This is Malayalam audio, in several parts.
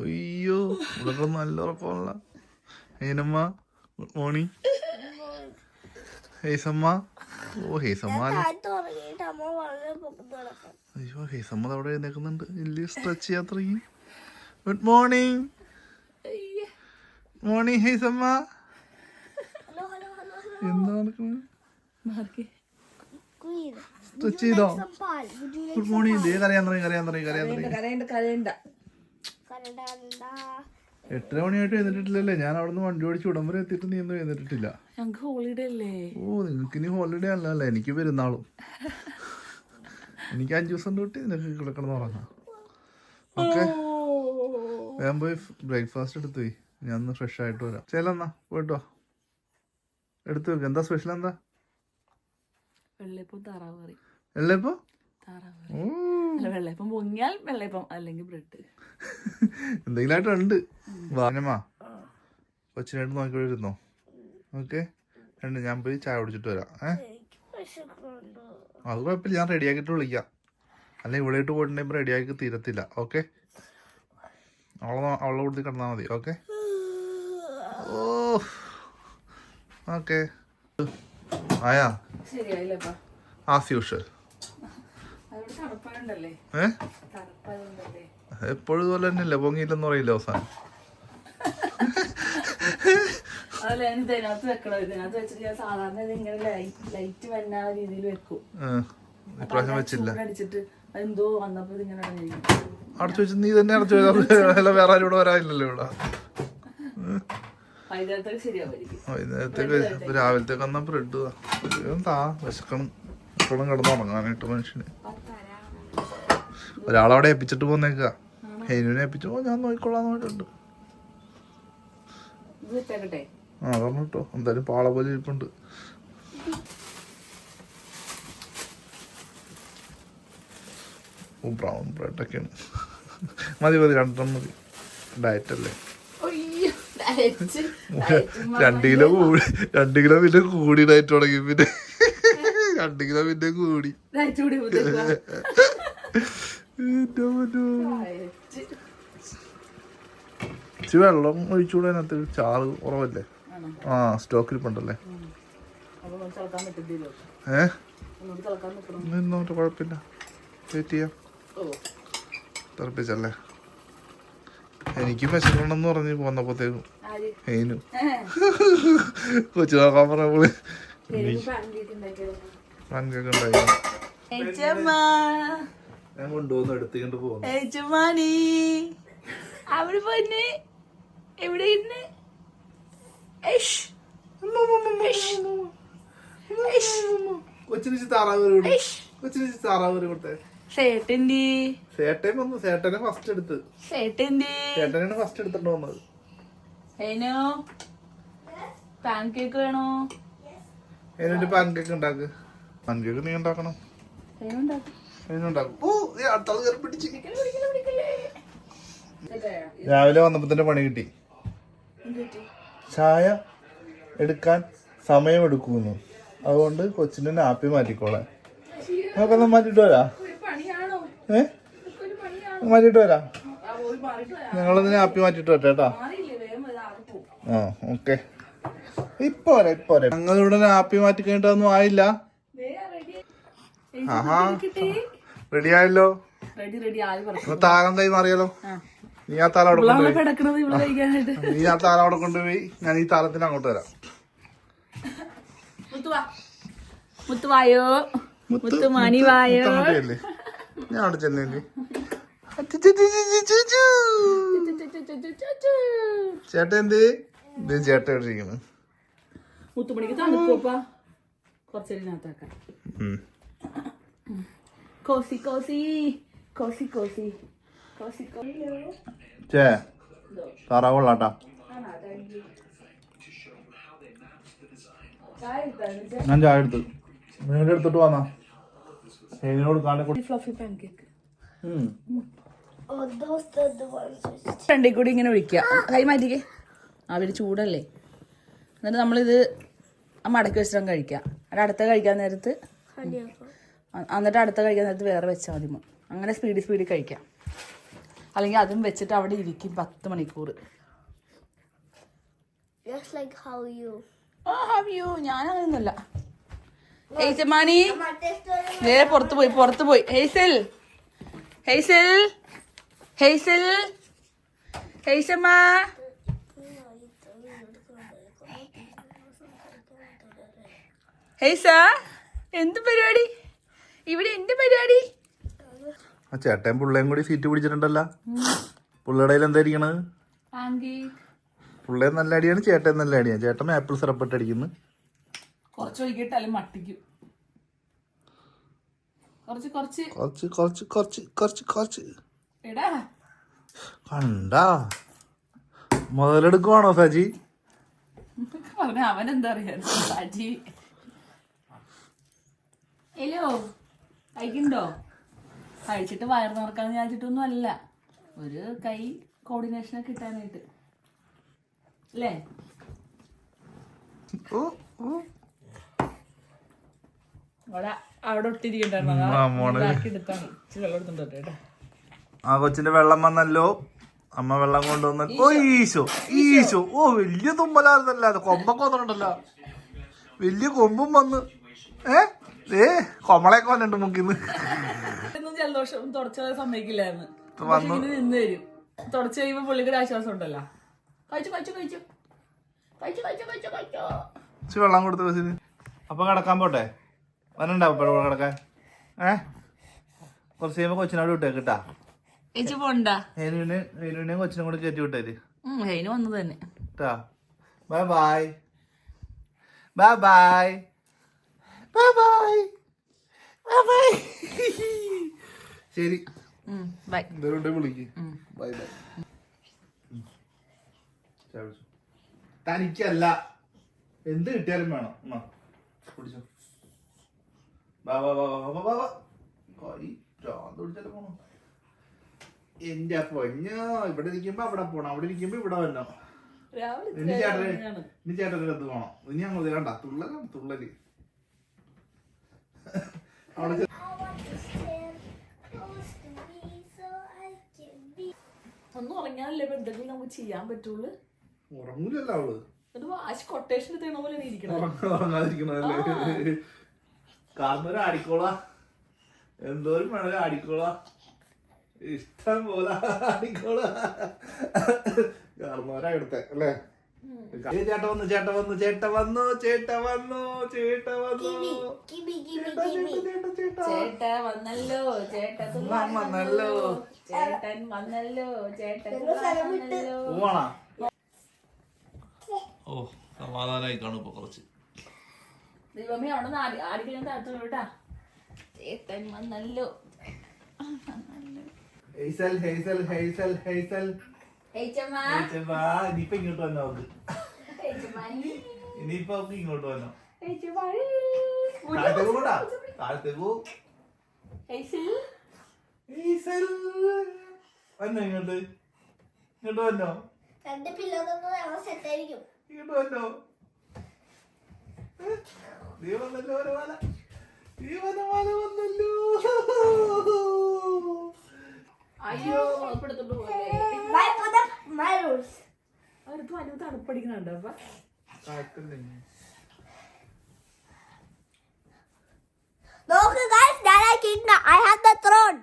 അയ്യോ ഇവിടെ നല്ല ഉറക്കമുള്ള ഹേനമ്മ ഗുഡ് മോർണിംഗ്. ഹേസമ്മ. ഓ ഹേസമ്മ അയ്യോ ഹേസമ്മ അവിടെ എഴുന്നേക്കുന്നുണ്ട് ഇല്ല സ്ട്രെച്ച് ചെയ്യാൻ ഗുഡ് മോർണിംഗ്. മോർണിംഗ് ഹേസമ്മ. എന്താ നടക്കുന്നത്? സ്ട്രെച്ച് ചെയ്തോ? ഗുഡ് മോർണിംഗ് ദേ കരയാൻ തുടങ്ങി കരയാൻ തുടങ്ങി കരയാൻ തുടങ്ങി. കരയണ്ട കരയണ്ട. കരണ്ടാണ്ടാ എട്ടര മണിയായിട്ട് എഴുന്നിട്ടില്ലല്ലേ ഞാൻ അവിടെ നിന്ന് വണ്ടി ഓടിച്ച് ഉടമ്പര എത്തിയിട്ട് നീ ഒന്നും എഴുന്നിട്ടില്ല ഹോളിഡേ അല്ലേ? ഓ നിങ്ങൾക്ക് ഇനി ഹോളിഡേ അല്ലല്ലേ? എനിക്ക് പെരുന്നാളും. എനിക്ക് അഞ്ചു ദിവസം തൊട്ട് നിനക്ക് കിടക്കണം ഉറങ്ങാം. ഓക്കെ. വേഗം പോയി ബ്രേക്ക്ഫാസ്റ്റ് എടുത്തു പോയി ഞാൻ ഒന്ന് ഫ്രഷ് ആയിട്ട് വരാം. ചേലെന്നാ പോയിട്ടോ. എടുത്തു വെക്ക്. എന്താ സ്പെഷ്യൽ എന്താ? വെള്ളയപ്പം താറാവ് കറി. വെള്ളയപ്പം? താറാവ് കറി. അല്ല വെള്ളയപ്പം പൊങ്ങിയാൽ വെള്ളയപ്പം അല്ലെങ്കിൽ ബ്രെഡ്. എന്തെങ്കിലും ആയിട്ടുണ്ട് വാനമാ കൊച്ചിനായിട്ട് നോക്കി ഇരുന്നോ? ഓക്കെ. രണ്ട് ഞാൻ പോയി ചായ കുടിച്ചിട്ട് വരാം. ഏ? എനിക്ക് വിശക്കുന്നുണ്ട്. അത് കുഴപ്പമില്ല ഞാൻ റെഡിയാക്കിയിട്ട് വിളിക്കാം. അല്ല ഇവിടെ ഇട്ട് പോയിട്ടുണ്ടെങ്കിൽ റെഡിയാക്കി തീരത്തില്ല. ഓക്കെ. അവളെ നോ- അവളെ കൂടുതൽ കിടന്നാൽ മതി. ഓക്കെ. ഓ. ഓക്കെ. ആയാ? ആസ് യൂഷ്വൽ എപ്പോഴും ഇതുപോലെ തന്നെയല്ലേ? പൊങ്ങിയില്ലെന്ന് പറയില്ല അവസാനം? അതല്ല ഞാൻ ഇതിനകത്ത് വെക്കണം ഇതിനകത്ത് വെച്ചിട്ട് ഞാൻ സാധാരണ ഇത് ഇങ്ങനെ ലൈറ്റ് വന്ന രീതിയിൽ വെക്കും. ഏ, ഇപ്രാവശ്യം വെച്ചില്ല. അടിച്ചിട്ട് എന്തോ വന്നപ്പോ ഇതിങ്ങനെ അടഞ്ഞിരിക്കും. അടച്ചു വെച്ച് നീ തന്നെ അടച്ചു വെച്ചാൽ വേറെ ആരും ഇവിടെ വരാനില്ലല്ലോ ഇവിടെ. വൈകുന്നേരത്തൊക്കെ രാവിലത്തേക്ക് വന്ന ബ്രെഡ് താ വിശക്കണം. എപ്പോഴും കിടന്ന് ഉറങ്ങാനായിട്ട് മനുഷ്യന്. ഒരാളവിടെ ഏൽപ്പിച്ചിട്ട് പോന്നേക്ക. ഹെനുവിനെ ഏൽപ്പിച്ചു പോ ഞാൻ നോക്കിക്കൊള്ളാന്ന് പറഞ്ഞിട്ടുണ്ട്. ആ പറഞ്ഞു കേട്ടോ എന്തായാലും പാള പോലെ ഇരിപ്പുണ്ട്. ഓ ബ്രൗൺ ബ്രെഡൊക്കെയാണ് മതി മതി രണ്ടെണ്ണം മതി. ഡയറ്റ് അല്ലേ ഒയ്യോ, ഡയറ്റ്, ഡയറ്റ് ഉമ്മ രണ്ട് കിലോ കൂടി രണ്ട് കിലോ പിന്നെ കൂടി ഡയറ്റ് തുടങ്ങി പിന്നെ. രണ്ട് കിലോ പിന്നെ കൂടി. ഇച്ചിരി വെള്ളം ഒഴിച്ചുകൂടെ അതിനകത്ത്. ചാറ് കുറവല്ലേ? ആ സ്റ്റോക്ക് ഇരിപ്പുണ്ടല്ലേ ഏ? നിന്നോട്ട് കുഴപ്പമില്ല. വെയിറ്റ് ചെയ്യാം. തെറപ്പിച്ചല്ലേ എനിക്ക് വിശക്കണമെന്ന് പറഞ്ഞ് പോന്നപ്പോഴത്തേക്കും. കൊച്ചു നോക്കാൻ ഉണ്ടായി ഏച്ചമ്മ, ഞാൻ എടുത്തുകൊണ്ട് പോകുന്നു. അവിടെ എവിടെ ഇരുന്ന്. കൊച്ചിന് താറാവ് കറി കൊടുത്തു. കൊച്ചിന് താറാവ് കറി കൊടുത്തേ. സേട്ടന്റെ ചേട്ടൻ വന്നു ചേട്ടനെ ഫസ്റ്റ് എടുത്ത്. സേട്ടന്റെ ഫസ്റ്റ് എടുത്തിട്ട് വന്നത്. ഏനോ പാൻ കേക്ക് വേണോ? അതിനൊരു പാൻകേക്ക് ഉണ്ടാക്ക്. പാൻകേക്ക് നീ ഉണ്ടാക്കണം. ഏനോ ഉണ്ടാക്കി. ഈ അടുത്താൾ കയറി പിടിച്ച്. രാവിലെ വന്നപ്പോ തന്നെ പണി കിട്ടി. ചായ എടുക്കാൻ സമയം എടുക്കുന്നു. അതുകൊണ്ട് കൊച്ചിന്റെ നാപ്പി മാറ്റിക്കോളെ. നമുക്കൊന്ന് മാറ്റിട്ട് വരാ. ഏ? മാറ്റിട്ട് വരാം. ഞങ്ങളൊന്ന് നാപ്പി മാറ്റിട്ട് വരട്ടെ കേട്ടാ മാറിയില്ലേ വേഗം വരാം ആറ് പോവും ആ ഓക്കെ ഇപ്പൊ വരെ ഇപ്പൊ വരെ ഞങ്ങളിവിടെ ആപ്പി മാറ്റി കഴിഞ്ഞിട്ടൊന്നും ആയില്ല ആഹാ റെഡി ആയല്ലോ താളം കൈ മാറിയാലോ നീ ആ താളം അവിടെ കൊണ്ടുപോയി നീ ആ താളം അവിടെ കൊണ്ടുപോയി ഞാൻ ഈ താളത്തിന് അങ്ങോട്ട് വരാം മുത്തുവായോ ഞാൻ അവിടെ ചെന്നില്ലേ ചേട്ടൻ എന്ത് ഇത് ചേട്ടൻ ഇരിക്കുന്നു? മുത്തുമണിക്ക് തണുക്കോപ്പാ കുറച്ചേരിനകത്താക്കാം കോസി കോസി കോസി കോസി കോസി ചേ താറാവ് ഞാൻ ചായ എടുത്തു. നിങ്ങളുടെ എടുത്തിട്ട് വന്നാ? ഏതിനോട് കാണി കൂടി ഇങ്ങനെ ഒഴിക്കുക കൈ മാറ്റിക്കേ. അവർ ചൂടല്ലേ? എന്നിട്ട് നമ്മളിത് മടക്കി വെച്ചിട്ട് കഴിക്കാം എന്നിട്ട് അടുത്ത കഴിക്കാൻ നേരത്ത്. എന്നിട്ട് അടുത്ത കഴിക്കാൻ നേരത്ത് വേറെ വെച്ചാൽ മതി അങ്ങനെ സ്പീഡിൽ സ്പീഡിൽ കഴിക്കാം. അല്ലെങ്കിൽ അതും വെച്ചിട്ട് അവിടെ ഇരിക്കും പത്ത് മണിക്കൂർ യു ഞാനങ്ങനെയൊന്നുമല്ല ഹെയ്സമാനി നേരെ പുറത്ത് പോയി പുറത്ത് പോയി. ഹെയ്സൽ ഹെയ്സൽ ഹെയ്സൽ ഹെയ്സമ്മ ഹെയ്സ എന്ത് പരിപാടി? ഇവിടെ എന്ത് പരിപാടി? ആ ചേട്ടൻ പുള്ളയും കൂടി സീറ്റ് പിടിച്ചിട്ടുണ്ടല്ലോ. പുള്ളിയുടെ കയ്യിൽ എന്താ ഇരിക്കണത്? ആങ്കി പുള്ളേ നല്ല അടിയാണ് ചേട്ടൻ നല്ല അടിയാണ്. ചേട്ടൻ ആപ്പിൾ സിറപ്പിട്ട് അടിക്കുന്നു. കുറച്ച് ഒഴിക്കിട്ടാലും മട്ടിക്കും. കുറച്ച് കുറച്ച്. കുറച്ച് കുറച്ച് കുറച്ച് കുറച്ച് കുറച്ച്. എടാ. കണ്ടാ? മുതലെടുക്കുവാണോ സജി? അവൻ എന്താ പറയാ സാജി. ഹലോ കഴിക്കണ്ടോ കഴിച്ചിട്ട് വയറ് നിറക്കാന്ന് വിചാരിച്ചിട്ടൊന്നും അല്ല. ഒരു കൈ കോർഡിനേഷൻ കിട്ടാനായിട്ട്. അല്ലേ? അവിടെ ആ, ഒട്ടിരിക്കണ്ടായിരുന്നു കൊച്ചിന്റെ വെള്ളം വന്നല്ലോ. അമ്മ വെള്ളം കൊണ്ടുവന്ന ഓ ഈശോ ഈശോ. ഓ വലിയ തുമ്മലായിരുന്നല്ല. കൊമ്പൊക്കെ വന്നിട്ടുണ്ടല്ലോ. വലിയ കൊമ്പും വന്ന്. ഏ? ഏ കൊമളയൊക്കെ വന്നിട്ടുണ്ട് മുക്കിന്ന്. ജലദോഷം തുടച്ച സമ്മതിക്കില്ലായിരുന്നു നിന്ന് തരും തുടച്ച് കഴിയുമ്പോ പുള്ളിക്കൊരു ആശ്വാസം ഉണ്ടല്ലോ. കഴിച്ചു കഴിച്ചു കഴിച്ചു. കഴിച്ചു കഴിച്ചു കഴിച്ചു കഴിച്ചു. വെള്ളം കൊടുത്ത് ബസ്സിന് അപ്പൊ കിടക്കാൻ പോട്ടെ? വരണ്ടാവും ഇപ്പൊ കിടക്കാൻ? ഏ? കുറച്ച് കഴിയുമ്പോ കൊച്ചിനോട് വിട്ടേ കിട്ടാ പോണ്ട? ഹേനുവിനെ കൊച്ചിനും കൂടെ കയറ്റി വിട്ടേര്. വന്നു വന്നത് തന്നെ. Bye bye. Bye bye. Bye bye bye ശരി ബൈ. എന്തോരം വിളിക്ക്. Bye bye. തനിക്കല്ല. എന്ത് കിട്ടിയാലും വേണം. എന്നാ, കുടിച്ചോ. വാ വാ വാ വാ വാ വാ വാ. കൈ ഭ്രാന്ത് പിടിച്ചാലും പോണോ. എന്റെ പൊഞ്ഞ ഇവിടെ ഇരിക്കുമ്പോ അവിടെ പോണം. അവിടെ ഇരിക്കുമ്പോ ഇവിടെ വന്നോ രാവിലെ ഇനി ചേട്ടന് ഇനി ചേട്ടന് പോണം. ഇനി അങ്ങോട്ട് കണ്ട തുള്ളലാണ് തുള്ളൽ. ഒന്നും ഉറങ്ങാനല്ലേ ഇപ്പൊ എന്തെങ്കിലും നമുക്ക് ചെയ്യാൻ പറ്റുള്ളൂ? ഉറങ്ങൂലല്ലോ അവൾ. വാശി കൊട്ടേഷൻ പോലെ ഉറങ്ങാതിരിക്കണല്ലേ ആടിക്കോളാ എന്തോരം ആടിക്കോളാ ഇഷ്ടം പോലെ ആടിക്കോളാ കാർന്നോരാ എടുത്തേ അല്ലേ? ചേട്ട വന്നു ചേട്ട വന്നു ചേട്ട വന്നു ചേട്ട വന്നു ചേട്ട വന്നു. ചേട്ടാ, വന്നല്ലോ ചേട്ട വന്നല്ലോ. ചേട്ടൻ വന്നല്ലോ. ചേട്ടൻ ഓ സമാധാനായി കാണും ഇപ്പൊ കുറച്ച്. ദൈവമേ അവിടെ ആടിക്കാൻ താത്തു കേട്ടാ ചേട്ടൻ വന്നല്ലോ. ഹെയ്സൽ ഹെയ്സൽ ഹെയ്സൽ ഹെയ്സൽ ഇനിയിപ്പൊ ഇങ്ങോട്ട് വന്നോ അവക്ക് ഇനിയിപ്പൊ അവക്ക് ഇങ്ങോട്ട് വന്നോ. താഴത്തേക്ക് കൂടാ താഴത്തേക്ക് പോ. വന്നോ ഇങ്ങോട്ട്. ഇങ്ങോട്ട് വന്നോ. രണ്ട് പിള്ളേർക്കൊന്നും ഇങ്ങോട്ട് വന്നോ. നീ വന്നല്ലോ നീ വന്ന വന്നല്ലോ. അയ്യോ എടുത്തിട്ട് പോയി മൈ റൂൾസ് അവർക്ക് അനു തണുപ്പടിക്കുന്നുണ്ടോ അപ്പൊ. നോക്ക് ഗൈസ് ഞാൻ ആ king I have the throne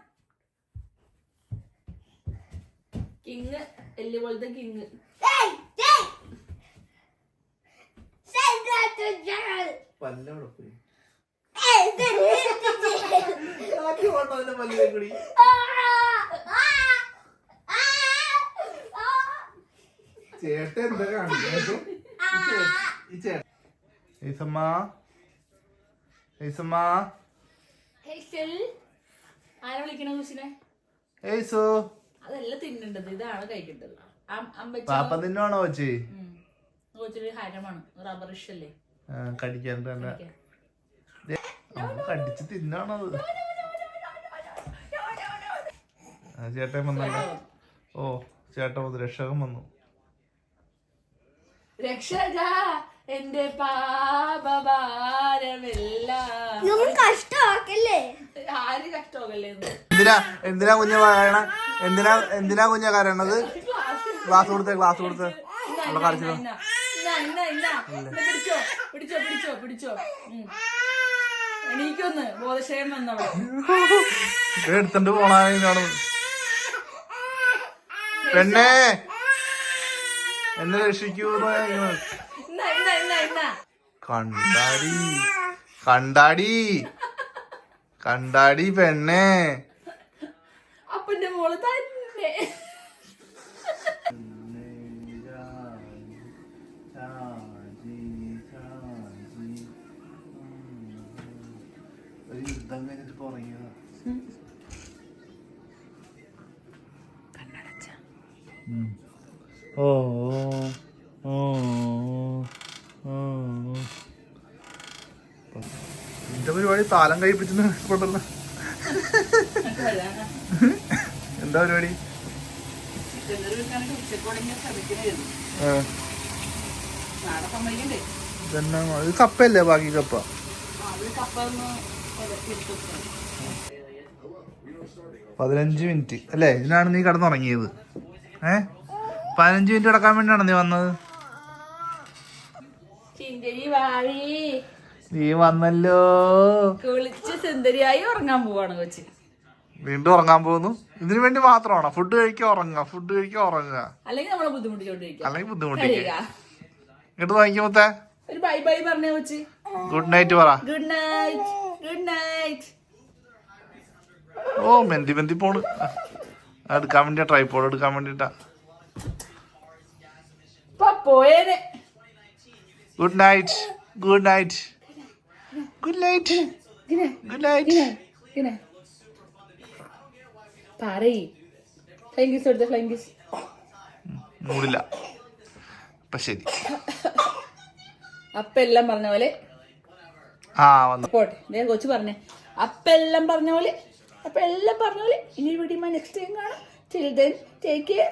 king എല്ലു പോലത്തെ കിങ് പല്ലോടൊപ്പം പല്ല് കൂടി ചേട്ടൻ എന്താ കാണിക്കുന്നത് ഈ ചേട്ടൻ. ഏസമ്മ ഏസമ്മ ഹേസൽ ആരെ വിളിക്കണ കുസിനെ ഏസോ അതെല്ലാം തിന്നേണ്ടത് ഇതാണ് കഴിക്കേണ്ടത്. അമ്പച്ച പാപ്പ തിന്നാണോ വെച്ച് കൊച്ചൊരു ഹരമാണ്. റബ്ബർ ഇഷല്ലേ കടിക്കാൻ തന്നെ. ദേ, അമ്മ കടിച്ച് തിന്നാണത് ചേട്ടൻ വന്നല്ലോ ഓ ചേട്ടൻ വന്നു. രക്ഷകൻ വന്നു. രക്ഷക എന്റെ പാപഭാരമെല്ലാം. കഷ്ടമാക്കല്ലേ? ആര് കഷ്ടമാക്കല്ലേ എന്തിനാ എന്തിനാ കുഞ്ഞ പറയണ? എന്തിനാ എന്തിനാ കുഞ്ഞ കരയണത്? ക്ലാസ് കൊടുത്ത് ക്ലാസ് കൊടുത്ത്. ഉള്ള കരച്ചിലോ? പിടിച്ചോ പിടിച്ചോ പിടിച്ചോ പിടിച്ചോ. എനിക്കൊന്ന് എണീക്കൊന്ന് ബോധക്ഷയം വന്നവിടെ എടുത്തോണ്ട് പോണാണ് പെണ്ണേ എന്നെ രക്ഷിക്കൂ കണ്ടാടി. കണ്ടാടി. കണ്ടാടി പെണ്ണേ. അപ്പന്റെ മോൾ തന്നെ. യുദ്ധം കഴിഞ്ഞിട്ട് പുറങ്ങിയതാ കണ്ണടച്ച എന്റെ പരിപാടി? താലം കൈ കൊണ്ടല്ല എന്താ പരിപാടി? ഇത് ബാക്കി കപ്പ? പതിനഞ്ച് മിനിറ്റ്. അല്ലേ? ഇതിനാണ് നീ കടന്നുറങ്ങിയത്. ഏ? പതിനഞ്ച് മിനിറ്റ് കിടക്കാൻ വേണ്ടിയാണ് നീ വന്നത്? നീ വന്നല്ലോ. കുളിച്ച് സുന്ദരിയായി ഉറങ്ങാൻ പോവാണ് കൊച്ചി. വീണ്ടും ഉറങ്ങാൻ പോകുന്നു. ഇതിനു വേണ്ടി മാത്രമാണോ? ഫുഡ് കഴിക്കാൻ ഉറങ്ങുക. ഫുഡ് കഴിക്കാൻ ഉറങ്ങുക. അല്ലെങ്കിൽ നമ്മളെ ബുദ്ധിമുട്ടിച്ചോണ്ടിരിക്കാം അല്ലെങ്കിൽ ബുദ്ധിമുട്ടിക്കുക. ഇങ്ങോട്ട് വാങ്ങിക്കുമ്പോത്തേ ഒരു ബൈ ബൈ പറഞ്ഞേ കൊച്ചി. ഗുഡ് നൈറ്റ് പറ. ഗുഡ് നൈറ്റ് ഗുഡ് നൈറ്റ് ഓ മെന്തി മെന്തി പോണ്. എടുക്കാൻ വേണ്ടിയാ ട്രൈപ്പോഡ് എടുക്കാൻ വേണ്ടിട്ടാ. പോയേനെ good night good night good night good night പറയ് ഫ്ലൈങ് കിസ് എടുത്ത ഫ്ലൈങ് കിസ് മൂടില്ല. അപ്പൊ ശരി. അപ്പ എല്ലാം പറഞ്ഞ പോലെ. ആ വന്നു. പോട്ടെ ഞാൻ കൊച്ചു പറഞ്ഞേ. അപ്പ എല്ലാം പറഞ്ഞ പോലെ അപ്പൊ എല്ലാം പറഞ്ഞ പോലെ. ഇനി വീഡിയോ നെക്സ്റ്റ് ടൈം കാണാം. Till then take care